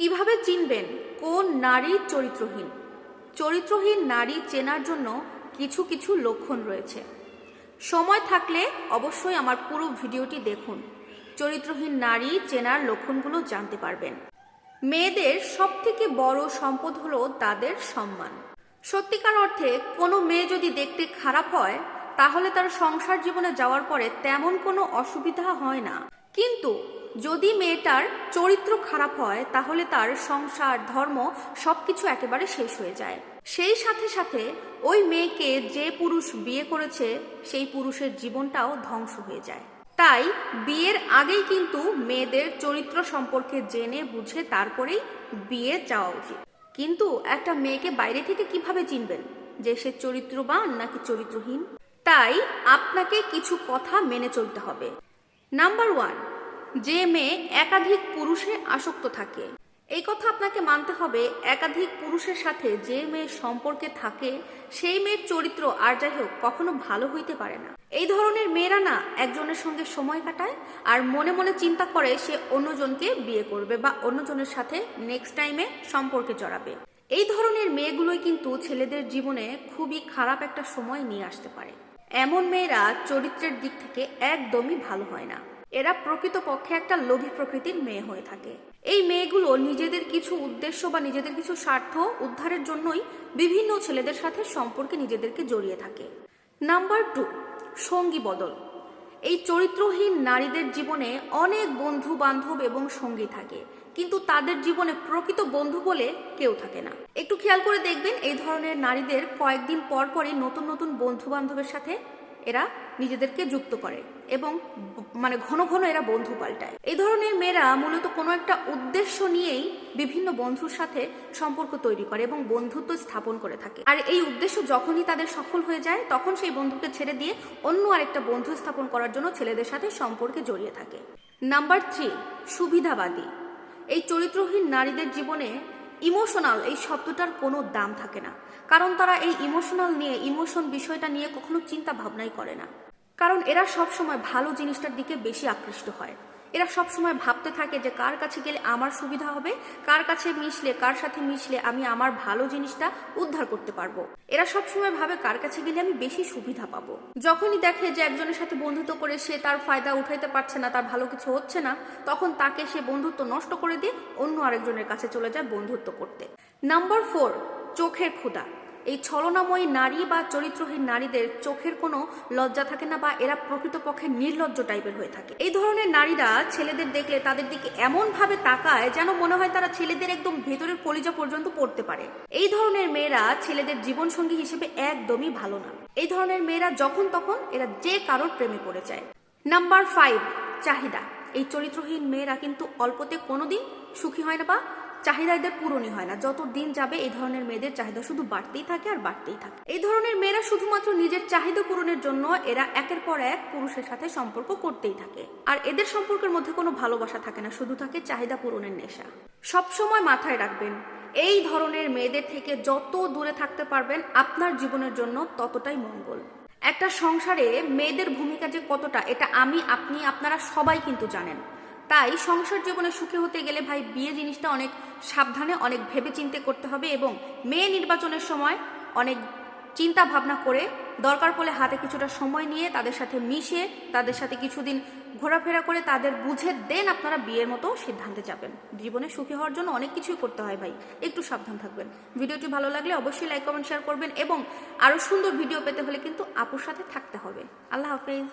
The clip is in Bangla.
কীভাবে চিনবেন কোন নারী চরিত্রহীন? চরিত্রহীন নারী চেনার জন্য কিছু কিছু লক্ষণ রয়েছে। সময় থাকলে অবশ্যই আমার পুরো ভিডিওটি দেখুন। চরিত্রহীন নারী চেনার লক্ষণগুলো জানতে পারবেন। মেয়েদের সবথেকে বড় সম্পদ হলো তাদের সম্মান। সত্যিকার অর্থে কোনো মেয়ে যদি দেখতে খারাপ হয়, তাহলে তার সংসার জীবনে যাওয়ার পরে তেমন কোনো অসুবিধা হয় না। কিন্তু যদি মেয়েটার চরিত্র খারাপ হয়, তাহলে তার সংসার, ধর্ম সবকিছু একেবারে শেষ হয়ে যায়। সেই সাথে সাথে ওই মেয়েকে যে পুরুষ বিয়ে করেছে, সেই পুরুষের জীবনটাও ধ্বংস হয়ে যায়। তাই বিয়ের আগেই কিন্তু মেয়েদের চরিত্র সম্পর্কে জেনে বুঝে তারপরেই বিয়ে যাওয়া উচিত। কিন্তু একটা মেয়েকে বাইরে থেকে কীভাবে চিনবেন? যে সে চরিত্রবান নাকি চরিত্রহীন? তাই আপনাকে কিছু কথা মেনে চলতে হবে। নাম্বার ওয়ান যে মেয়ে একাধিক পুরুষে আসক্ত থাকে। এই কথা আপনাকে মানতে হবে, একাধিক পুরুষের সাথে যে মেয়ে সম্পর্কে থাকে, সেই মেয়ের চরিত্র আর যাই হোক, কখনো ভালো হইতে পারে না। এই ধরনের মেয়েরা না একজনের সঙ্গে সময় কাটায় আর মনে মনে চিন্তা করে সে অন্যজনকে বিয়ে করবে বা অন্যজনের সাথে নেক্সট টাইমে সম্পর্কে জড়াবে। এই ধরনের মেয়েগুলোই কিন্তু ছেলেদের জীবনে খুবই খারাপ একটা সময় নিয়ে আসতে পারে। এমন মেয়েরা চরিত্রের দিক থেকে একদমই ভালো হয় না। এরা প্রকৃতপক্ষে একটা লোভী প্রকৃতির মেয়ে হয়ে থাকে। এই মেয়েগুলো নিজেদের কিছু উদ্দেশ্য বা নিজেদের কিছু স্বার্থ উদ্ধারের জন্যই বিভিন্ন ছেলেদের সাথে সম্পর্কে নিজেদেরকে জড়িয়ে থাকে। নাম্বার টু সঙ্গী বদল। এই চরিত্রহীন নারীদের জীবনে অনেক বন্ধু বান্ধব এবং সঙ্গী থাকে, কিন্তু তাদের জীবনে প্রকৃত বন্ধু বলে কেউ থাকে না। একটু খেয়াল করে দেখবেন, এই ধরনের নারীদের কয়েকদিন পর পরই নতুন নতুন বন্ধু বান্ধবের সাথে এরা নিজেদেরকে যুক্ত করে এবং মানে ঘন ঘন এরা বন্ধু পাল্টায়। এই ধরনের মেয়েরা মূলত কোনো একটা উদ্দেশ্য নিয়েই বিভিন্ন বন্ধুর সাথে সম্পর্ক তৈরি করে এবং বন্ধুত্ব স্থাপন করে থাকে। আর এই উদ্দেশ্য যখনই তাদের সফল হয়ে যায়, তখন সেই বন্ধুকে ছেড়ে দিয়ে অন্য আরেকটা বন্ধু স্থাপন করার জন্য ছেলেদের সাথে সম্পর্কে জড়িয়ে থাকে। নাম্বার থ্রি, সুবিধাবাদী। এই চরিত্রহীন নারীদের জীবনে ইমোশনাল, এই শব্দটার কোনো দাম থাকে না। কারণ তারা এই ইমোশনাল নিয়ে, ইমোশন বিষয়টা নিয়ে কখনো চিন্তা ভাবনাই করে না। কারণ এরা সবসময় ভালো জিনিসটার দিকে বেশি আকৃষ্ট হয়। এরা সব সময় ভাবতে থাকে যে কার কাছে গেলে আমার সুবিধা হবে, কার কাছে মিশলে, কার সাথে মিশলে আমি আমার ভালো জিনিসটা উদ্ধার করতে পারব। এরা সব সময় ভাবে কার কাছে গেলে আমি বেশি সুবিধা পাবো। যখনই দেখে যে একজনের সাথে বন্ধুত্ব করে সে তার ফায়দা উঠাইতে পারছে না, তার ভালো কিছু হচ্ছে না, তখন তাকে সে বন্ধুত্ব নষ্ট করে দিয়ে অন্য আরেকজনের কাছে চলে যায় বন্ধুত্ব করতে। নাম্বার ফোর চোখের ক্ষুধা। এই ছলনাময়ী নারী বা চরিত্রহীন নারীদের চোখের কোনো লজ্জা থাকে না বা এরা প্রকৃতপক্ষে নির্লজ্জ টাইপের হয়ে থাকে। এই ধরনের নারীরা ছেলেদের দেখলে তাদের দিকে এমন ভাবে তাকায় যেন মনে হয় তারা ছেলেদের একদম ভেতরের কলিজা পর্যন্ত পড়তে পারে। এই ধরনের মেয়েরা ছেলেদের জীবনসঙ্গী হিসেবে একদমই ভালো না। এই ধরনের মেয়েরা যখন তখন এরা যে কারোর প্রেমে পড়ে যায়। নাম্বার ফাইভ, চাহিদা। এই চরিত্রহীন মেয়েরা কিন্তু অল্পতে কোনোদিন সুখী হয় না বা চাহিদা এদের পূরণই হয় না। যত দিন যাবে এই ধরনের মেয়েদের চাহিদা শুধু বাড়তেই থাকে আর বাড়তেই থাকে। এই ধরনের মেয়েরা শুধুমাত্র নিজের চাহিদা পূরণের জন্য এরা একের পর এক পুরুষের সাথে সম্পর্ক করতেই থাকে। আর এদের সম্পর্কের মধ্যে কোনো ভালোবাসা থাকে না, শুধু থাকে চাহিদা পূরণের নেশা। সবসময় মাথায় রাখবেন, এই ধরনের মেয়েদের থেকে যত দূরে থাকতে পারবেন আপনার জীবনের জন্য ততটাই মঙ্গল। একটা সংসারে মেয়েদের ভূমিকা যে কতটা, এটা আমি, আপনি, আপনারা সবাই কিন্তু জানেন। তাই সংসার জীবনে সুখী হতে গেলে ভাই বিয়ে জিনিসটা অনেক সাবধানে, অনেক ভেবে চিন্তে করতে হবে এবং মেয়ে নির্বাচনের সময় অনেক চিন্তা ভাবনা করে দরকার পড়লে হাতে কিছুটা সময় নিয়ে তাদের সাথে মিশে, তাদের সাথে কিছুদিন ঘোরাফেরা করে তাদের বুঝে দেন আপনারা বিয়ের মতো সিদ্ধান্তে যাবেন। জীবনে সুখী হওয়ার জন্য অনেক কিছুই করতে হয় ভাই, একটু সাবধান থাকবেন। ভিডিওটি ভালো লাগলে অবশ্যই লাইক, কমেন্ট শেয়ার করবেন এবং আরও সুন্দর ভিডিও পেতে হলে কিন্তু আপুর সাথে থাকতে হবে। আল্লাহ হাফেজ।